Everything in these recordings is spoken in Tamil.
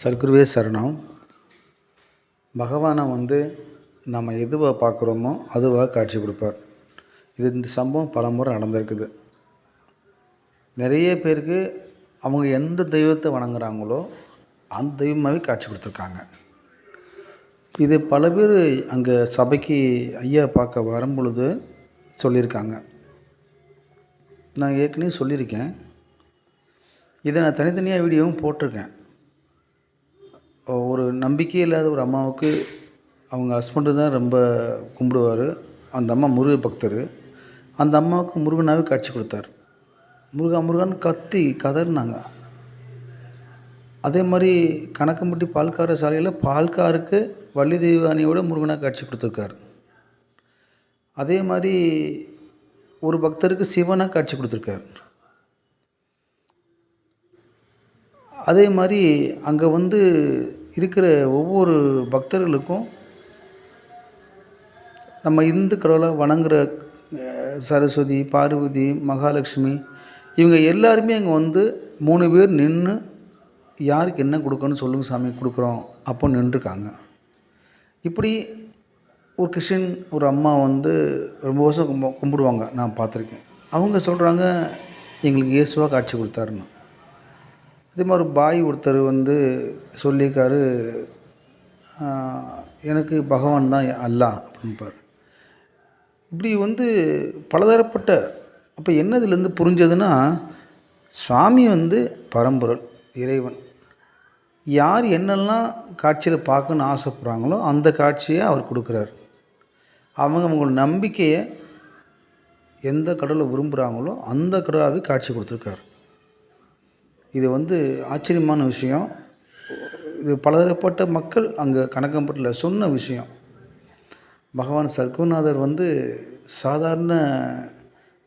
சர்க்குருவே சரணம். பகவானை வந்து நம்ம எதுவாக பார்க்குறோமோ அதுவாக காட்சி கொடுப்பார். இது இந்த சம்பவம் பல முறை நடந்திருக்குது. நிறைய பேருக்கு அவங்க எந்த தெய்வத்தை வணங்குறாங்களோ அந்த தெய்வமாகவே காட்சி கொடுத்துருக்காங்க. இது பல பேர் அங்கே சபைக்கு ஐயா பார்க்க வரும்பொழுது சொல்லியிருக்காங்க. நான் ஏற்கனவே சொல்லியிருக்கேன். இதை நான் தனித்தனியாக வீடியோவும் போட்டிருக்கேன். ஒரு நம்பிக்கையே இல்லாத ஒரு அம்மாவுக்கு அவங்க ஹஸ்பண்டு தான் ரொம்ப கும்பிடுவார். அந்த அம்மா முருக பக்தர். அந்த அம்மாவுக்கு முருகனாகவே காட்சி கொடுத்தார். முருகா முருகன் கத்தி கதறினாங்க. அதே மாதிரி கணக்கம்பட்டி பால்கார சாலையில் பால்காருக்கு வள்ளி தெய்வானியோட முருகனாக காட்சி கொடுத்துருக்காரு. அதே மாதிரி ஒரு பக்தருக்கு சிவனாக காட்சி கொடுத்துருக்காரு. அதே மாதிரி அங்கே வந்து இருக்கிற ஒவ்வொரு பக்தர்களுக்கும் நம்ம இந்து கடவுளை வணங்குற சரஸ்வதி பார்வதி மகாலட்சுமி இவங்க எல்லாருமே அங்கே வந்து மூணு பேர் நின்று யாருக்கு என்ன கொடுக்கணும்னு சொல்லுங்க சாமி கொடுக்குறோம். அப்போ நின்றுருக்காங்க. இப்படி ஒரு கிறிஸ்டின் ஒரு அம்மா வந்து ரொம்ப வருஷம் கும்பிடுவாங்க. நான் பார்த்துருக்கேன். அவங்க சொல்கிறாங்க எங்களுக்கு இயேசுவாக காட்சி கொடுத்தாருன்னு. அதே மாதிரி ஒரு பாய் ஒருத்தர் வந்து சொல்லியிருக்காரு எனக்கு பகவான் தான் அல்லாஹ் அப்படின்பார் இப்படி வந்து பலதரப்பட்ட அப்போ என்ன இதுலேருந்து புரிஞ்சதுன்னா சுவாமி வந்து பரம்பொருள் இறைவன். யார் என்னெல்லாம் காட்சியில் பார்க்கணுன்னு ஆசைப்படுறாங்களோ அந்த காட்சியை அவர் கொடுக்குறார். அவங்க அவங்களோட நம்பிக்கையை எந்த கடவுளை விரும்புகிறாங்களோ அந்த கடவுளாகவே காட்சி கொடுத்துருக்காரு. இது வந்து ஆச்சரியமான விஷயம். இது பலதரப்பட்ட மக்கள் அங்கே கணக்கம்பட்டில் சொன்ன விஷயம். பகவான் சர்க்குநாதர் வந்து சாதாரண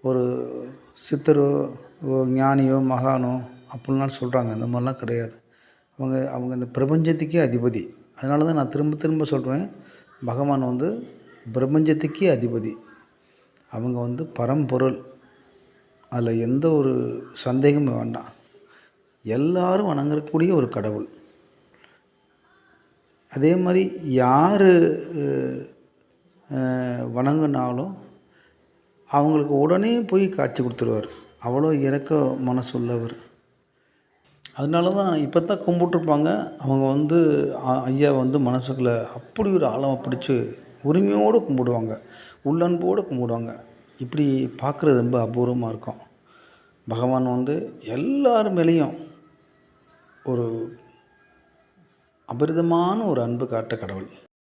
ஒரு சித்தரோ ஞானியோ மகானோ அப்படின்லாம் சொல்கிறாங்க அந்த மாதிரிலாம் கிடையாது. அவங்க அவங்க இந்த பிரபஞ்சத்துக்கே அதிபதி. அதனால தான் நான் திரும்ப திரும்ப சொல்கிறேன் பகவான் வந்து பிரபஞ்சத்துக்கே அதிபதி. அவங்க வந்து பரம்பொருள். அதில் எந்த ஒரு சந்தேகமும் வேண்டாம். எல்லாரும் வணங்கக்கூடிய ஒரு கடவுள். அதே மாதிரி யார் வணங்கினாலும் அவங்களுக்கு உடனே போய் காட்சி கொடுத்துருவார். அவ்வளோ இறக்க மனசுள்ளவர். அதனால தான் இப்போ தான் கும்பிட்டுருப்பாங்க. அவங்க வந்து ஐயா வந்து மனசுக்குள்ளே அப்படி ஒரு ஆழமாக பிடிச்சி உரிமையோடு கும்பிடுவாங்க. உள்ளன்போடு கும்பிடுவாங்க. இப்படி பார்க்குறது ரொம்ப அபூர்வமாக இருக்கும். பகவான் வந்து எல்லார் மேலேயும் ஒரு அபரிதமான ஒரு அன்பு காட்ட கடவுள்.